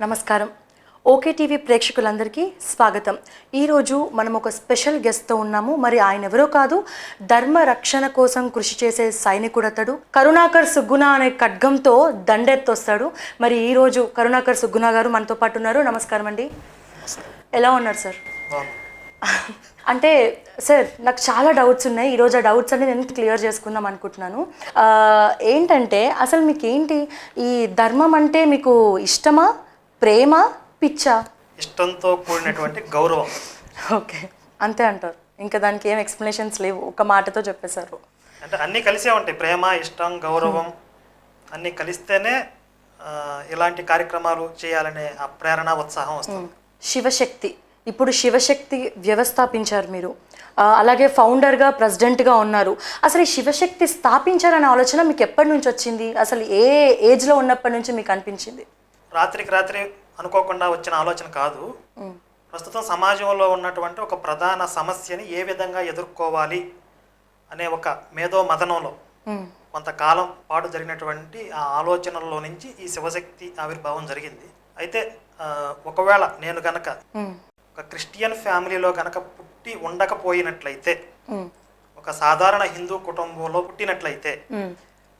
నమస్కారం. Okay TV ప్రేక్షకులందరికీ స్వాగతం. ఈరోజు మనం ఒక స్పెషల్ గెస్ట్తో ఉన్నాము. మరి ఆయన ఎవరో కాదు ధర్మ రక్షణ కోసం కృషి చేసే సైనికుడతడు కరుణాకర్ సుగ్గుణ అనే ఖడ్గంతో దండెత్తొస్తాడు. మరి ఈరోజు కరుణాకర్ సుగ్గుణ గారు మనతో పాటు ఉన్నారు. నమస్కారం అండి. ఎలా ఉన్నారు సార్? అంటే సార్ నాకు చాలా డౌట్స్ ఉన్నాయి. ఈరోజు ఆ డౌట్స్ అన్ని నేను క్లియర్ చేసుకుందాం అనుకుంటున్నాను. ఏంటంటే అసలు మీకు ఏంటి ఈ ధర్మం అంటే మీకు ఇష్టమా? ప్రేమ పిచ్చా? ఇష్టంతో కూడినటువంటి గౌరవం. ఓకే. అంతే అంటారు. ఇంకా దానికి ఏం ఎక్స్ప్లెనేషన్స్ లేవు. ఒక మాటతో చెప్పేశారు. అంటే అన్నీ కలిసే ఉంటాయి. ప్రేమ ఇష్టం గౌరవం అన్నీ కలిస్తేనే ఇలాంటి కార్యక్రమాలు చేయాలనే ఆ ప్రేరణ ఉత్సాహం వస్తుంది. శివశక్తి. ఇప్పుడు శివశక్తి వ్యవస్థాపించారు మీరు. అలాగే ఫౌండర్గా ప్రెసిడెంట్గా ఉన్నారు. అసలు ఈ శివశక్తి స్థాపించారనే ఆలోచన మీకు ఎప్పటి నుంచి వచ్చింది? అసలు ఏ ఏజ్లో ఉన్నప్పటి నుంచి మీకు అనిపించింది? రాత్రికి రాత్రి అనుకోకుండా వచ్చిన ఆలోచన కాదు ప్రస్తుతం సమాజంలో ఉన్నటువంటి ఒక ప్రధాన సమస్యని ఏ విధంగా ఎదుర్కోవాలి అనే ఒక మేధో మదనంలో. కొంతకాలం పాటు జరిగినటువంటి ఆ ఆలోచనల్లో నుంచి ఈ శివశక్తి ఆవిర్భావం జరిగింది అయితే ఒకవేళ నేను గనక. ఒక క్రిస్టియన్ ఫ్యామిలీలో గనక పుట్టి ఉండకపోయినట్లయితే. ఒక సాధారణ హిందూ కుటుంబంలో పుట్టినట్లయితే.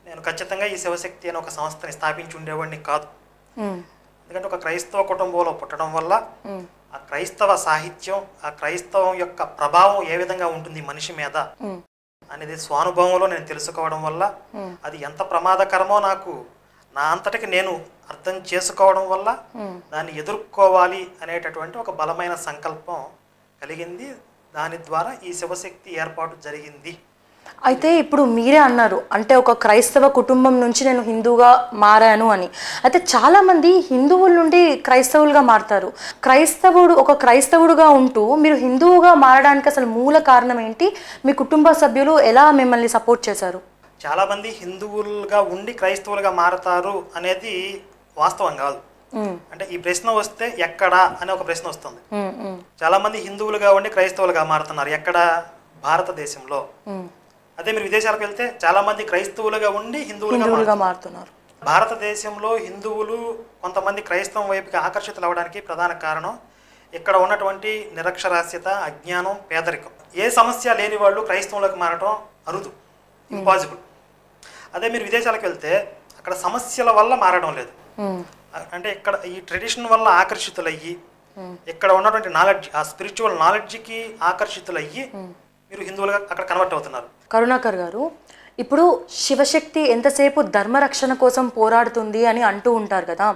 నేను ఖచ్చితంగా ఈ శివశక్తి అనే ఒక సంస్థని స్థాపించి ఉండేవాడిని కాదు. ఎందుకంటే ఒక క్రైస్తవ కుటుంబంలో పుట్టడం వల్ల మ్మ్. ఆ క్రైస్తవ సాహిత్యం ఆ క్రైస్తవం యొక్క ప్రభావం ఏ విధంగా ఉంటుంది మనిషి మీద మ్మ్. అనేది స్వానుభవంలో నేను తెలుసుకోవడం వల్ల. అది ఎంత ప్రమాదకరమో నాకు నా అంతటికి నేను అర్థం చేసుకోవడం వల్ల. దాన్ని ఎదుర్కోవాలి అనేటటువంటి ఒక బలమైన సంకల్పం కలిగింది దాని ద్వారా ఈ శివశక్తి ఏర్పాటు జరిగింది అయితే ఇప్పుడు మీరే అన్నారు అంటే ఒక క్రైస్తవ కుటుంబం నుంచి నేను హిందూగా మారాను అని అయితే చాలామంది హిందువుల నుండి క్రైస్తవులుగా మారుతారు క్రైస్తవుడు ఒక క్రైస్తవుడుగా ఉంటూ మీరు హిందువుగా మారడానికి అసలు మూల కారణం ఏంటి మీ కుటుంబ సభ్యులు ఎలా మిమ్మల్ని సపోర్ట్ చేశారు చాలామంది హిందువులుగా ఉండి క్రైస్తవులుగా మారతారు అనేది వాస్తవం కాదు. అంటే ఈ ప్రశ్న వస్తే ఎక్కడా అనే ఒక ప్రశ్న వస్తుంది. మ్మ్. చాలామంది హిందువులుగా ఉండి క్రైస్తవులుగా మారుతున్నారు ఎక్కడ భారతదేశంలో. అదే మీరు విదేశాలకు వెళ్తే చాలామంది క్రైస్తవులుగా ఉండి హిందువులుగా మారుతున్నారు. భారతదేశంలో హిందువులు కొంతమంది క్రైస్తవం వైపుకి ఆకర్షితులు అవడానికి ప్రధాన కారణం ఇక్కడ ఉన్నటువంటి నిరక్షరాస్యత అజ్ఞానం పేదరికం. ఏ సమస్య లేని వాళ్ళు క్రైస్తవులకు మారటం అరుదు ఇంపాసిబుల్. అదే మీరు విదేశాలకు వెళ్తే అక్కడ సమస్యల వల్ల మారడం లేదు. అంటే ఇక్కడ ఈ ట్రెడిషన్ వల్ల ఆకర్షితులయ్యి ఇక్కడ ఉన్నటువంటి నాలెడ్జ్ ఆ స్పిరిచువల్ నాలెడ్జ్కి ఆకర్షితులయ్యి మీరు హిందువులుగా అక్కడ కన్వర్ట్ అవుతున్నారు. కరుణాకర్ గారు ఇప్పుడు శివశక్తి ఎంతసేపు ధర్మరక్షణ కోసం పోరాడుతుంది అని అంటూ ఉంటారు కదా.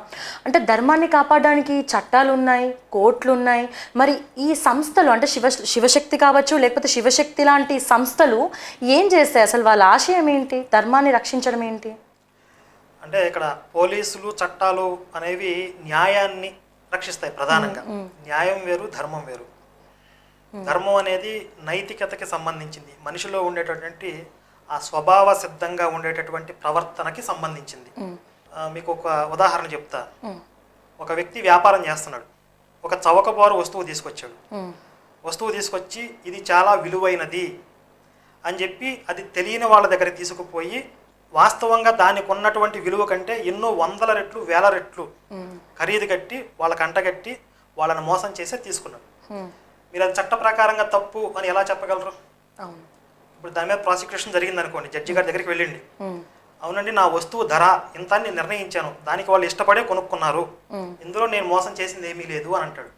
అంటే ధర్మాన్ని కాపాడడానికి చట్టాలు ఉన్నాయి కోర్టులు ఉన్నాయి మరి ఈ సంస్థలు అంటే శివ శివశక్తి కావచ్చు లేకపోతే శివశక్తి లాంటి సంస్థలు ఏం చేస్తాయి? అసలు వాళ్ళ ఆశయం ఏంటి? ధర్మాన్ని రక్షించడం ఏంటి? అంటే ఇక్కడ పోలీసులు చట్టాలు అనేవి న్యాయాన్ని రక్షిస్తాయి ప్రధానంగా. న్యాయం వేరు ధర్మం వేరు. ధర్మం అనేది నైతికతకి సంబంధించింది మనిషిలో ఉండేటటువంటి ఆ స్వభావ సిద్ధంగా ఉండేటటువంటి ప్రవర్తనకి సంబంధించింది ఆ, మీకు ఒక ఉదాహరణ చెప్తా మ్మ్. ఒక వ్యక్తి వ్యాపారం చేస్తున్నాడు ఒక చవకబారు వస్తువు తీసుకొచ్చాడు. వస్తువు తీసుకొచ్చి ఇది చాలా విలువైనది అని చెప్పి అది తెలియని వాళ్ళ దగ్గర తీసుకుపోయి వాస్తవంగా దానికి ఉన్నటువంటి విలువ కంటే ఎన్నో వందల రెట్లు వేల రెట్లు. ఖరీదు కట్టి వాళ్ళకి అంటగట్టి వాళ్ళని మోసం చేసే తీసుకున్నాడు. మీరు అది చట్ట ప్రకారంగా తప్పు అని ఎలా చెప్పగలరు? అవును. ఇప్పుడు దాని మీద ప్రాసిక్యూషన్ జరిగింది అనుకోండి జడ్జి గారి దగ్గరికి వెళ్ళండి. అవునండి నా వస్తువు ధర ఇంత నేను నిర్ణయించాను. దానికి వాళ్ళు ఇష్టపడే కొనుక్కున్నారు. ఇందులో నేను మోసం చేసింది ఏమీ లేదు అని అంటాడు.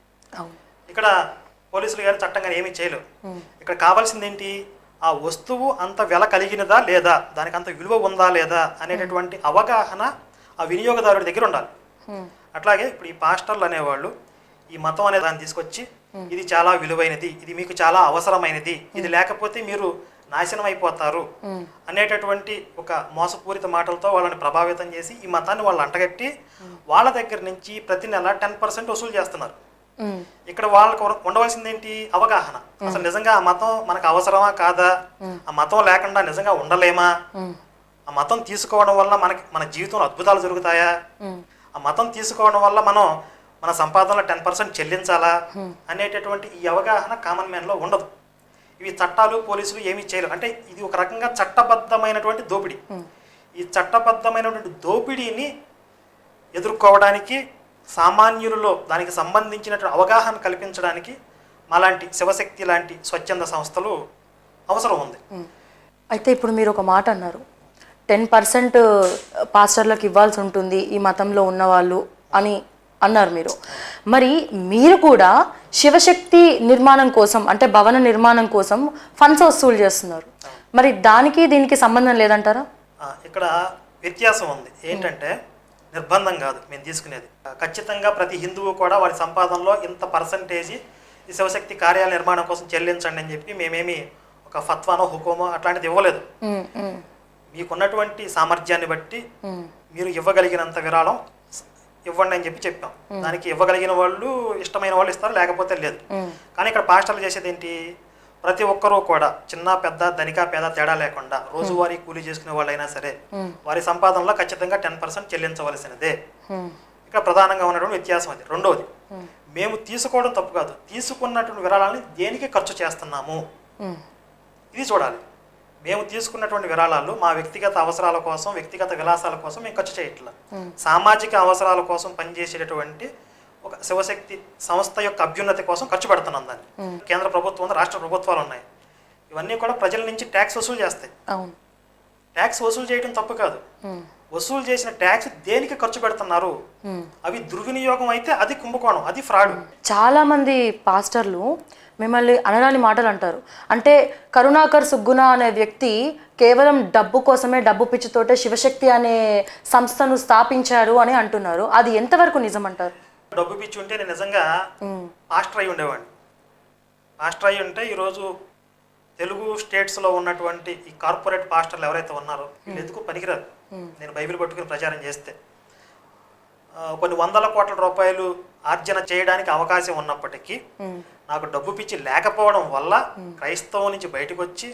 ఇక్కడ పోలీసులు గారు చట్టం గారు ఏమీ చేయలేవు. ఇక్కడ కావాల్సింది ఏంటి? ఆ వస్తువు అంత వెల కలిగినదా లేదా? దానికి అంత విలువ ఉందా లేదా అనేటటువంటి అవగాహన ఆ వినియోగదారుడి దగ్గర ఉండాలి. అట్లాగే ఇప్పుడు ఈ పాస్టర్లు అనేవాళ్ళు ఈ మతం అనే దాన్ని తీసుకొచ్చి ఇది చాలా విలువైనది ఇది మీకు చాలా అవసరమైనది ఇది లేకపోతే మీరు నాశనం అయిపోతారు. అనేటటువంటి ఒక మోసపూరిత మాటలతో వాళ్ళని ప్రభావితం చేసి ఈ మతాన్ని వాళ్ళు అంటగట్టి వాళ్ళ దగ్గర నుంచి ప్రతి నెల టెన్ పర్సెంట్ వసూలు చేస్తున్నారు. ఇక్కడ వాళ్ళకు ఉండవలసింది ఏంటి అవగాహన. అసలు నిజంగా ఆ మతం మనకు అవసరమా కాదా? ఆ మతం లేకుండా నిజంగా ఉండలేమా. ఆ మతం తీసుకోవడం వల్ల మనకి మన జీవితంలో అద్భుతాలు జరుగుతాయా. ఆ మతం తీసుకోవడం వల్ల మనం మన సంపాదనలో టెన్ పర్సెంట్ చెల్లించాలా అనేటటువంటి ఈ అవగాహన కామన్ మ్యాన్లో ఉండదు. ఇవి చట్టాలు పోలీసులు ఏమీ చేయరు అంటే ఇది ఒక రకంగా చట్టబద్ధమైనటువంటి దోపిడీ. ఈ చట్టబద్ధమైనటువంటి దోపిడీని ఎదుర్కోవడానికి సామాన్యులలో దానికి సంబంధించినటువంటి అవగాహన కల్పించడానికి మాలాంటి శివశక్తి లాంటి స్వచ్ఛంద సంస్థలు అవసరం ఉంది. అయితే ఇప్పుడు మీరు ఒక మాట అన్నారు. టెన్ పర్సెంట్ పాస్టర్లకు ఇవ్వాల్సి ఉంటుంది ఈ మతంలో ఉన్నవాళ్ళు అని అన్నారు మీరు. మరి మీరు కూడా శివశక్తి నిర్మాణం కోసం అంటే భవన నిర్మాణం కోసం ఫండ్స్ వసూలు చేస్తున్నారు. మరి దానికి దీనికి సంబంధం లేదంటారా? ఇక్కడ వ్యత్యాసం ఉంది. ఏంటంటే నిర్బంధం కాదు మేము తీసుకునేది. ఖచ్చితంగా ప్రతి హిందువు కూడా వారి సంపాదనలో ఇంత పర్సంటేజీ ఈ శివశక్తి కార్యాలయ నిర్మాణం కోసం చెల్లించండి అని చెప్పి మేమేమి ఒక ఫత్వానో హుకుమో అట్లాంటిది ఇవ్వలేదు. మీకున్నటువంటి సామర్థ్యాన్ని బట్టి మీరు ఇవ్వగలిగినంత విరాళం ఇవ్వండి అని చెప్పి చెప్పాం. దానికి ఇవ్వగలిగిన వాళ్ళు ఇష్టమైన వాళ్ళు ఇస్తారు లేకపోతే లేదు. కానీ ఇక్కడ పాస్టర్లు చేసేది ఏంటి? ప్రతి ఒక్కరూ కూడా చిన్న పెద్ద ధనిక పేద తేడా లేకుండా రోజువారీ కూలీ చేసుకునే వాళ్ళైనా సరే వారి సంపాదనలో ఖచ్చితంగా టెన్ పర్సెంట్ చెల్లించవలసినదే. ఇక్కడ ప్రధానంగా ఉన్నటువంటి వ్యత్యాసం అది. రెండవది మేము. తీసుకోవడం తప్పు కాదు. తీసుకున్నటువంటి విరాళాలని దేనికి ఖర్చు చేస్తున్నాము? ఇది చూడాలి. మేము తీసుకున్నటువంటి విరాళాలు మా వ్యక్తిగత అవసరాల కోసం వ్యక్తిగత విలాసాల కోసం మేము ఖర్చు చేయట్లా. సామాజిక అవసరాల కోసం పనిచేసేటటువంటి ఒక శివశక్తి సంస్థ యొక్క అభ్యున్నతి కోసం ఖర్చు పెడుతున్నాం దాన్ని. కేంద్ర ప్రభుత్వం రాష్ట్ర ప్రభుత్వాలు ఉన్నాయి. ఇవన్నీ కూడా ప్రజల నుంచి ట్యాక్స్ వసూలు చేస్తాయి. ట్యాక్స్ వసూలు చేయడం తప్పు కాదు. వసూలు చేసిన ట్యాక్స్ దేనికి ఖర్చు పెడుతున్నారు. అవి దుర్వినియోగం అయితే అది కుంభకోణం అది ఫ్రాడ్ చాలా మంది పాస్టర్లు మిమ్మల్ని అనరాని మాటలు అంటారు. అంటే కరుణాకర్ సుగ్గుణ అనే వ్యక్తి కేవలం డబ్బు కోసమే డబ్బు పిచ్చితోటే శివశక్తి అనే సంస్థను స్థాపించారు అని అంటున్నారు. అది ఎంతవరకు నిజం అంటారు డబ్బు పిచ్చి ఉంటే నేను నిజంగా పాస్టర్ అయి ఉండేవాడిని. పాస్టర్ అయి ఉంటే ఈరోజు తెలుగు స్టేట్స్లో ఉన్నటువంటి ఈ కార్పొరేట్ పాస్టర్లు ఎవరైతే ఉన్నారో వీళ్ళు ఎందుకు పనికిరారు? నేను బైబిల్ పట్టుకుని ప్రచారం చేస్తే. కొన్ని వందల కోట్ల రూపాయలు ఆర్జన చేయడానికి అవకాశం ఉన్నప్పటికీ నాకు డబ్బు పిచ్చి లేకపోవడం వల్ల క్రైస్తవం నుంచి బయటకు వచ్చి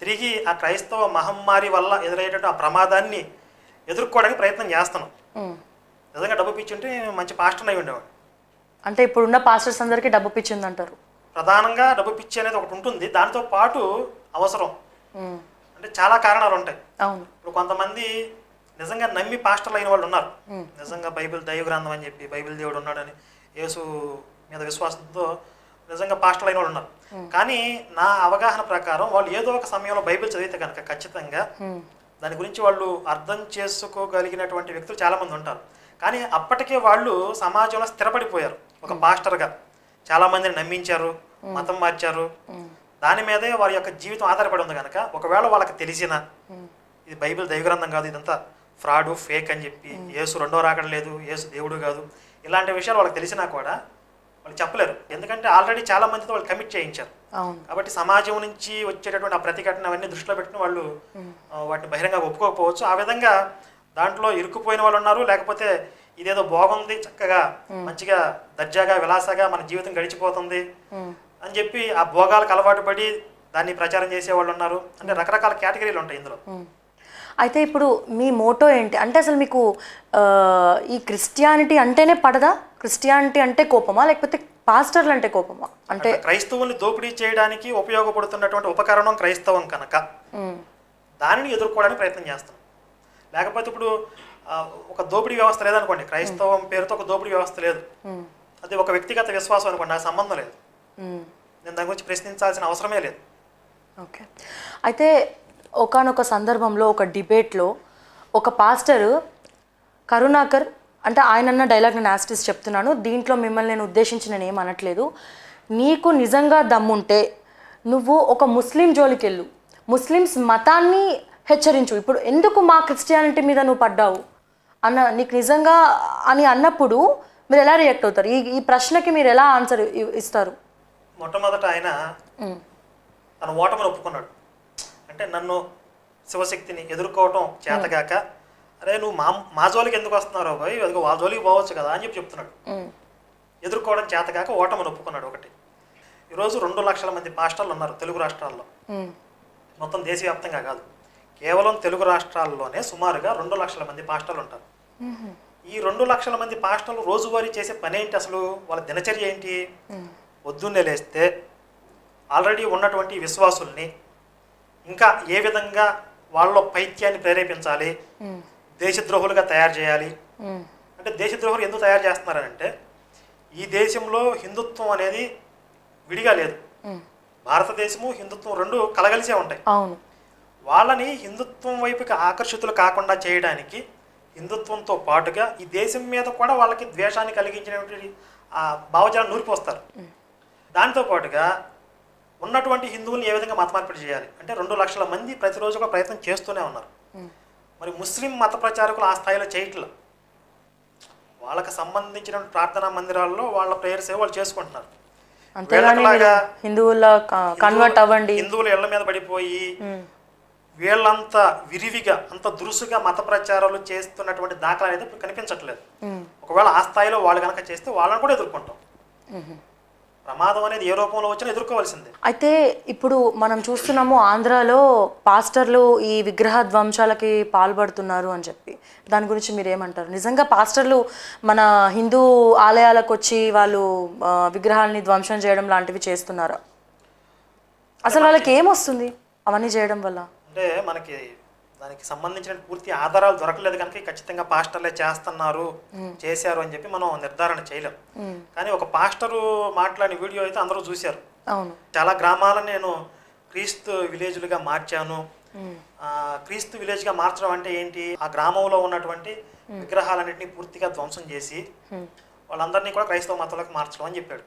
తిరిగి ఆ క్రైస్తవ మహమ్మారి వల్ల ఎదురయ్యేటట్టు ఆ ప్రమాదాన్ని ఎదుర్కోవడానికి ప్రయత్నం చేస్తున్నాం ఉమ్. నిజంగా డబ్బు పిచ్చి ఉంటే నేను మంచి పాస్టర్ అయి ఉండేవాడు అంటే ఇప్పుడున్న పాస్టర్స్ అందరికీ డబ్బు పిచ్చింది అంటారు ప్రధానంగా డబ్బు పిచ్చి అనేది ఒకటి ఉంటుంది. దానితో పాటు అవసరం. అంటే చాలా కారణాలు ఉంటాయి. ఇప్పుడు కొంతమంది నిజంగా నమ్మి పాస్టర్లు అయిన వాళ్ళు ఉన్నారు. నిజంగా బైబిల్ దైవ గ్రంథం అని చెప్పి బైబిల్ దేవుడు ఉన్నాడని యేసు మీద విశ్వాసంతో నిజంగా పాస్టర్లు అయిన వాళ్ళు ఉన్నారు. కానీ నా అవగాహన ప్రకారం వాళ్ళు ఏదో ఒక సమయంలో బైబిల్ చదివితే కనుక ఖచ్చితంగా దాని గురించి వాళ్ళు అర్థం చేసుకోగలిగినటువంటి వ్యక్తులు చాలామంది ఉంటారు. కానీ అప్పటికే వాళ్ళు సమాజంలో స్థిరపడిపోయారు ఒక పాస్టర్గా. చాలామందిని నమ్మించారు మతం మార్చారు. దాని మీదే వారి యొక్క జీవితం ఆధారపడి ఉంది కనుక ఒకవేళ వాళ్ళకి తెలిసిన ఇది బైబిల్ దైవగ్రంథం కాదు ఇదంతా ఫ్రాడు ఫేక్ అని చెప్పి యేసు రెండో రాకడ లేదు యేసు దేవుడు కాదు ఇలాంటి విషయాలు వాళ్ళకి తెలిసినా కూడా వాళ్ళు చెప్పలేరు. ఎందుకంటే ఆల్రెడీ చాలా మందితో వాళ్ళు కమిట్ చేయించారు. కాబట్టి సమాజం నుంచి వచ్చేటటువంటి ఆ ప్రతిఘటన అవన్నీ దృష్టిలో పెట్టుకుని వాళ్ళు వాటిని బహిరంగ ఒప్పుకోకపోవచ్చు. ఆ విధంగా దాంట్లో ఇరుక్కుపోయిన వాళ్ళు ఉన్నారు లేకపోతే ఇదేదో బాగుంది చక్కగా మంచిగా దర్జాగా విలాసగా మన జీవితం గడిచిపోతుంది అని చెప్పి ఆ భోగాలకు అలవాటు పడి దాన్ని ప్రచారం చేసే వాళ్ళు ఉన్నారు. అంటే రకరకాల కేటగిరీలు ఉంటాయి ఇందులో. అయితే ఇప్పుడు మీ మోటో ఏంటి? అంటే అసలు మీకు ఈ క్రిస్టియానిటీ అంటేనే పడదా? క్రిస్టియానిటీ అంటే కోపమా? లేకపోతే పాస్టర్లు అంటే కోపమా? అంటే క్రైస్తవుల్ని దోపిడీ చేయడానికి ఉపయోగపడుతున్నటువంటి ఉపకరణం క్రైస్తవం కనుక. దానిని ఎదుర్కోవడానికి ప్రయత్నం చేస్తాం లేకపోతే ఇప్పుడు ఒక దోపిడీ వ్యవస్థ లేదనుకోండి క్రైస్తవం పేరుతో ఒక దోపిడీ వ్యవస్థ లేదు. అది ఒక వ్యక్తిగత విశ్వాసం అనుకోండి నాకు సంబంధం లేదు. నేను దాని గురించి ప్రశ్నించాల్సిన అవసరమే లేదు. ఓకే. అయితే ఒకానొక సందర్భంలో ఒక డిబేట్లో ఒక పాస్టర్ కరుణాకర్ అంటే ఆయన అన్న డైలాగ్ నేను యాస్టిస్ చెప్తున్నాను దీంట్లో మిమ్మల్ని నేను ఉద్దేశించి నేను ఏం అనట్లేదు. నీకు నిజంగా దమ్ముంటే నువ్వు ఒక ముస్లిం జోలికి వెళ్ళు ముస్లిమ్స్ మతాన్ని హెచ్చరించు. ఇప్పుడు ఎందుకు మా క్రిస్టియానిటీ మీద నువ్వు పడ్డావు? అన్న నీకు నిజంగా అని అన్నప్పుడు మీరు ఎలా రియాక్ట్ అవుతారు? ఈ ఈ ప్రశ్నకి మీరు ఎలా ఆన్సర్ ఇస్తారు? మొట్టమొదట ఆయన తన ఓటమిని ఒప్పుకున్నాడు. అంటే నన్ను శివశక్తిని ఎదుర్కోవటం చేతగాక అరే నువ్వు మా మా జోలికి ఎందుకు వస్తున్నారో పోయి అదిగో వాళ్ళ జోలికి పోవచ్చు కదా అని చెప్పి చెప్తున్నాడు. ఎదుర్కోవడం చేతగాక ఓటమిని ఒప్పుకున్నాడు ఒకటి. ఈరోజు రెండు లక్షల మంది పాస్టర్లు ఉన్నారు తెలుగు రాష్ట్రాల్లో. మొత్తం దేశవ్యాప్తంగా కాదు. కేవలం తెలుగు రాష్ట్రాల్లోనే సుమారుగా రెండు లక్షల మంది పాస్టర్లు ఉంటారు ఈ రెండు లక్షల మంది పాస్టర్లు రోజువారీ చేసే పని ఏంటి అసలు? వాళ్ళ దినచర్య ఏంటి? పొద్దున్నే లేస్తే ఆల్రెడీ ఉన్నటువంటి విశ్వాసుల్ని ఇంకా ఏ విధంగా వాళ్ళ పైత్యాన్ని ప్రేరేపించాలి? దేశద్రోహులుగా తయారు చేయాలి? అంటే దేశద్రోహులు ఎందుకు తయారు చేస్తున్నారంటే ఈ దేశంలో హిందుత్వం అనేది విడిగా లేదు. భారతదేశము హిందుత్వం రెండు కలగలిసే ఉంటాయి. అవును. వాళ్ళని హిందుత్వం వైపుకి ఆకర్షితులు కాకుండా చేయడానికి హిందుత్వంతో పాటుగా ఈ దేశం మీద కూడా వాళ్ళకి ద్వేషాన్ని కలిగించినటువంటి ఆ భావజాలను నూరిపోస్తారు. దాంతో పాటుగా ఉన్నటువంటి హిందువుల్ని ఏ విధంగా మత మార్పిడి చేయాలి? అంటే రెండు లక్షల మంది ప్రతిరోజు ఒక ప్రయత్నం చేస్తూనే ఉన్నారు. మరి ముస్లిం మత ప్రచారకులు ఆ స్థాయిలో చేయట్ల? వాళ్ళకి సంబంధించిన ప్రార్థనా మందిరాల్లో వాళ్ళ ప్రేయర్స్ వాళ్ళు చేసుకుంటున్నారు. హిందువుల్లా కన్వర్ట్ అవ్వండి. హిందువుల ఇళ్ళ మీద పడిపోయి వీళ్ళంత విరివిగా అంత దురుసుగా మత ప్రచారాలు చేస్తున్నటువంటి దాఖలా అనేది కనిపించట్లేదు. ఒకవేళ ఆ స్థాయిలో వాళ్ళు కనుక చేస్తే వాళ్ళని కూడా ఎదుర్కొంటాం. ప్రమాదం అనేది ఏ రూపంలో వచ్చినా ఎదుర్కోవాల్సిందే. అయితే ఇప్పుడు మనం చూస్తున్నాము ఆంధ్రాలో పాస్టర్లు ఈ విగ్రహ ధ్వంసాలకి పాల్పడుతున్నారు అని చెప్పి. దాని గురించి మీరు ఏమంటారు నిజంగా పాస్టర్లు మన హిందూ ఆలయాలకు వచ్చి వాళ్ళు విగ్రహాలని ధ్వంసం చేయడం లాంటివి చేస్తున్నారు? అసలు వాళ్ళకి ఏమొస్తుంది? అవన్నీ చేయడం వల్ల? అంటే మనకి దానికి సంబంధించిన పూర్తి ఆధారాలు దొరకలేదు కనుక ఖచ్చితంగా పాస్టర్లే చేస్తున్నారు చేశారు అని చెప్పి మనం నిర్ధారణ చేయలేం. కానీ ఒక పాస్టరు మాట్లాడిన వీడియో అయితే అందరూ చూశారు. చాలా గ్రామాలను నేను క్రీస్తు విలేజ్లుగా మార్చాను. క్రీస్తు విలేజ్గా మార్చడం అంటే ఏంటి? ఆ గ్రామంలో ఉన్నటువంటి విగ్రహాలన్నింటినీ పూర్తిగా ధ్వంసం చేసి వాళ్ళందరినీ కూడా క్రైస్తవ మతంలోకి మార్చడం అని చెప్పాడు.